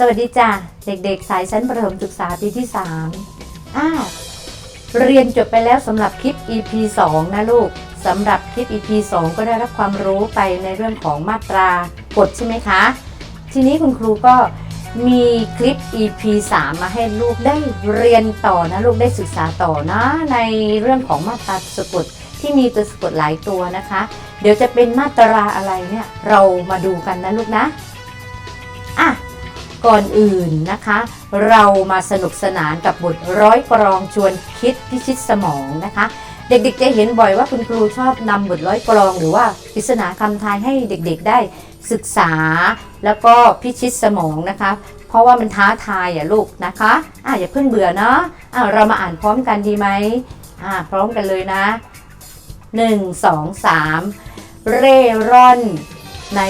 สวัสดีจ้ะเด็กๆ สายชั้นประถมศึกษาปีที่3อ่าเรียนจบไปแล้วสำหรับคลิป EP 2 นะลูกสำหรับคลิป EP 2 ก็ได้รับความรู้ไปในเรื่องของมาตรากฎใช่ไหมคะ ทีนี้คุณครูก็มีคลิป EP 3 มาให้ลูกได้เรียนต่อนะลูกได้ศึกษาต่อนะในเรื่องของมาตราสะกดที่มีตัวสะกดหลายตัวนะคะ เดี๋ยวจะเป็นมาตราอะไรเนี่ยเรามาดูกันนะลูกนะอะ ก่อนอื่นนะคะ เรามาสนุกสนานกับบทร้อยกรองชวนคิดพิชิตสมองนะคะ เด็กๆจะเห็นบ่อยว่าคุณครูชอบนำบทร้อยกรอง หรือว่าปริศนาคำทายให้เด็กๆได้ศึกษา แล้วก็พิชิตสมองนะคะ เพราะว่ามันท้าทายอะลูกนะคะอะอย่าเพิ่งเบื่อเนาะอะเรามาอ่านพร้อมกันดีไหมอะพร้อมกันเลยนะ1 2 3เร่ร่อน ใน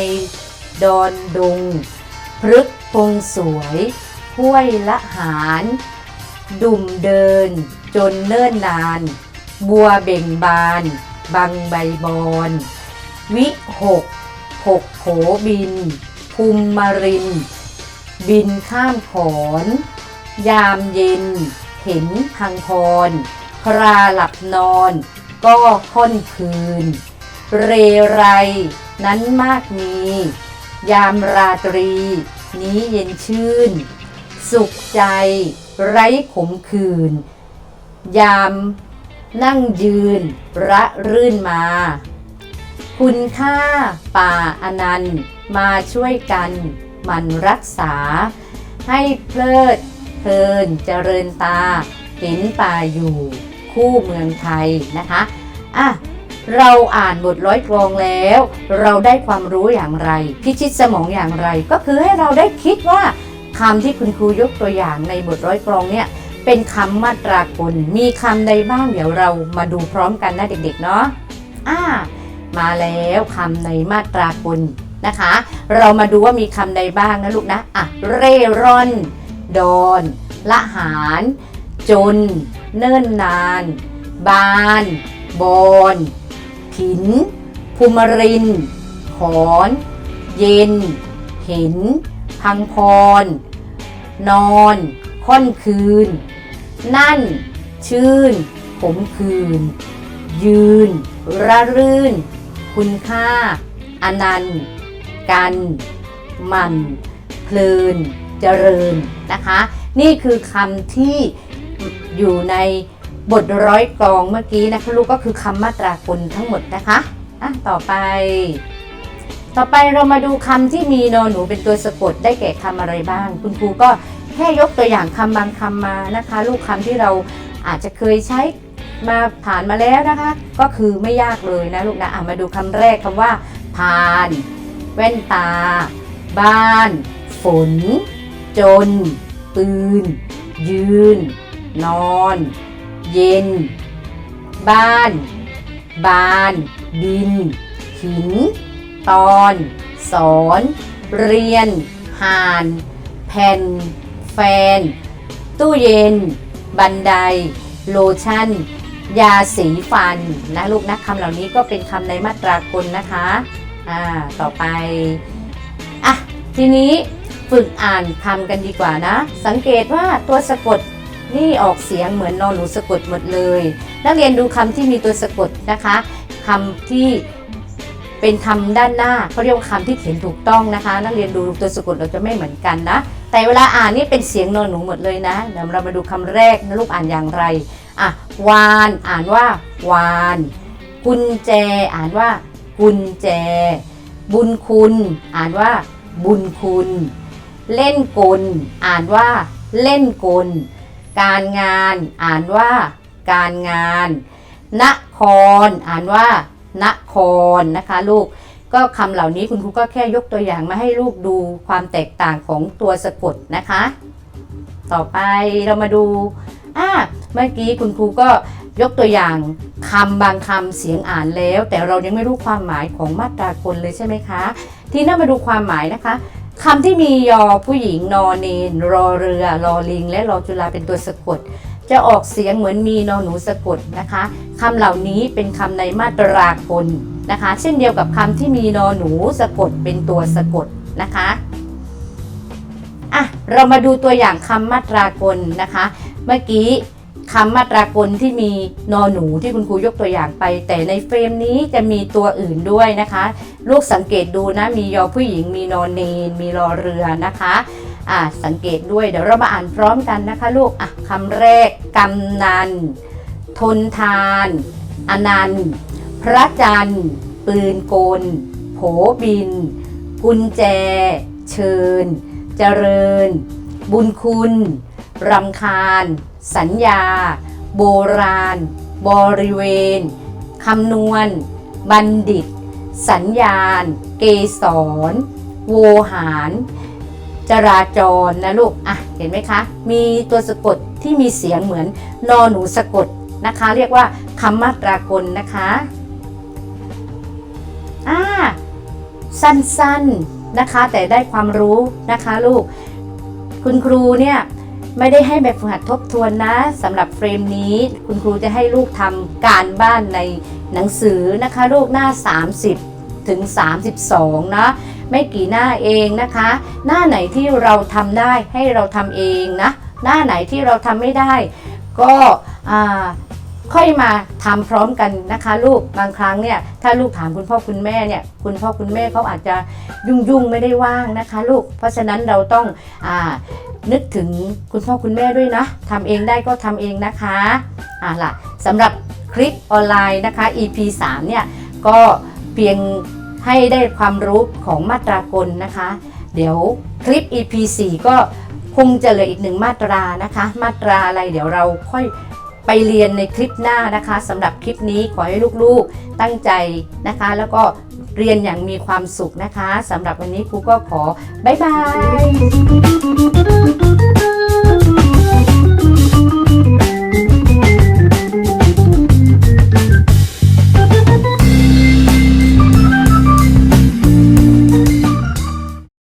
ดอนดงพฤก ษ์พงสวยห้วยละหาร ดุ่มเดิน จนเนิ่นนาน บัวเบ่งบาน บังใบบอน วิหกหกโผบิน ภูมิมาริน บินข้ามขอน ยามเย็น เห็นพังพร คราหลับนอน ก็ค่อนคืน เรไรนั้นมากมี ยามราตรี นี้เย็นชื่น สุขใจ ไร้ขมขื่นยามนั่งยืน ระรื่นมา คุณค่าป่าอนันต์ มาช่วยกันมันรักษา ให้เพลิดเพลินเจริญตา เห็นป่าอยู่คู่เมืองไทยนะคะ อะ เราอ่านบทร้อยกรองแล้ว เราได้ความรู้อย่างไร พิชิตสมองอย่างไร ก็คือให้เราได้คิดว่าคำที่คุณครูยกตัวอย่างในบทร้อยกรองเนี่ยเป็นคำมาตรากลมีคำใดบ้างเดี๋ยวเรามาดูพร้อมกันนะเด็กๆเนาะอ่ามาแล้วคำในมาตรากลนะคะ เรามาดูว่ามีคำใดบ้างนะลูกนะอะเร่ร่อนดอนละหาร จน เนิ่นนาน บาน บอน ผิน ภูมริน ขอน เย็น เห็น พังพร นอน ค่อนคืน นั่น ชื่น ผมคืน ยืน ระรื่น คุณค่า อนันต์ กัน มันเพลิน เจริญนะคะ นี่คือคำที่อยู่ใน บทร้อยกรองเมื่อกี้นะคะลูกก็คือคำมาตรากลทั้งหมดนะคะอะต่อไป ต่อไปเรามาดูคำที่มีนอนหนูเป็นตัวสะกดได้แก่คำอะไรบ้าง คุณครูก็แค่ยกตัวอย่างคำบางคำมานะคะ ลูกคำที่เราอาจจะเคยใช้มาผ่านมาแล้วนะคะ ก็คือไม่ยากเลยนะลูกนะอะมาดูคำแรกคำว่า ผ่าน แว่นตา บ้าน ฝน จน ปืน ยืน นอน เย็น บ้าน บานบิน หิน ตอน สอน เรียน ห่าน แผ่น แฟน ตู้เย็น บันได โลชั่น ยาสีฟัน นะลูกนะคำเหล่านี้ก็เป็นคำในมาตรากลนะคะ อ่า ต่อไป อะ ทีนี้ฝึกอ่านคำกันดีกว่านะ สังเกตว่าตัวสะกด นี่ออกเสียงเหมือนนอนหนูสะกดหมดเลย นักเรียนดูคำที่มีตัวสะกดนะคะคำที่เป็นคำด้านหน้าเขาเรียกว่าคำที่เขียนถูกต้องนะคะ นักเรียนดูตัวสะกดเราจะไม่เหมือนกันนะ แต่เวลาอ่านนี่เป็นเสียงนอนหนูหมดเลยนะเดี๋ยวเรามาดูคำแรกนะลูกอ่านอย่างไรอะวานอ่านว่าวาน กุญแจอ่านว่า กุญแจ บุญคุณ อ่านว่า บุญคุณ เล่นกล อ่านว่า เล่นกล การงาน อ่านว่า การงาน นคร อ่านว่า นครนะคะ ลูกก็คำเหล่านี้คุณครูก็แค่ยกตัวอย่างมาให้ลูกดูความแตกต่างของตัวสะกดนะคะ ต่อไปเรามาดูอ่าเมื่อกี้คุณครูก็ยกตัวอย่างคำบางคำเสียงอ่านแล้ว แต่เรายังไม่รู้ความหมายของมาตรากลเลยใช่ไหมคะ ทีนี้มาดูความหมายนะคะ คำที่มียอผู้หญิงนอเนนรอเรือรอลิง และรอจุฬาเป็นตัวสะกด จะออกเสียงเหมือนมีนอหนูสะกดนะคะคำเหล่านี้เป็นคำในมาตรากลนะคะ เช่นเดียวกับคำที่มีนอหนูสะกดเป็นตัวสะกดนะคะอะเรามาดูตัวอย่างคำมาตรากลนะคะ เมื่อกี้ คำมาตรากลที่มีนอหนูที่คุณครูยกตัวอย่างไป แต่ในเฟรมนี้จะมีตัวอื่นด้วยนะคะ ลูกสังเกตดูนะ มียอผู้หญิง มีนอนเนน มีรอเรือนะคะอะสังเกตด้วยเดี๋ยวเรามาอ่านพร้อมกันนะคะลูกอะคำแรกกำนัน ทนทาน อนันต์ พระจันทร์ ปืนกล โผบิน กุญแจ เชิญ เจริญ บุญคุณ รำคาญ สัญญา โบราณ บริเวณ คำนวณ บัณฑิต สัญญาณ เกสร โวหาร จราจรนะลูก อะ เห็นไหมคะ มีตัวสะกดที่มีเสียงเหมือนนอหนูสะกดนะคะ เรียกว่าคำมาตรากลนะคะ อ่า สั้นๆนะคะ แต่ได้ความรู้นะคะลูก คุณครูเนี่ย ไม่ได้ให้แบบฝึกหัดทบทวนนะสำหรับเฟรมนี้ คุณครูจะให้ลูกทำการบ้านในหนังสือนะคะลูกหน้า 30 ถึง 32 นะ ไม่กี่หน้าเองนะคะ หน้าไหนที่เราทำได้ให้เราทำเองนะ หน้าไหนที่เราทำไม่ได้ ก็อ่า ค่อยมาทำพร้อมกันนะคะลูกบางครั้งเนี่ยถ้าลูกถามคุณพ่อคุณแม่เนี่ยคุณพ่อคุณแม่เขาอาจจะยุ่งๆไม่ได้ว่างนะคะลูก เพราะฉะนั้นเราต้องอานึกถึงคุณพ่อคุณแม่ด้วยนะทำเองได้ก็ทำเองนะคะอ่าล่ะสำหรับคลิปออนไลน์นะคะ EP 3เนี่ยก็เพียงให้ได้ความรู้ของมาตรากลนะคะ เดี๋ยวคลิป EP 4ก็คงจะเหลืออีกหนึ่งมาตรานะคะ มาตราอะไรเดี๋ยวเราค่อย ไปเรียนในคลิปหน้านะคะสำหรับคลิปนี้ขอให้ลูกๆตั้งใจนะคะ แล้วก็เรียนอย่างมีความสุขนะคะสำหรับวันนี้ครูก็ขอบ๊ายบาย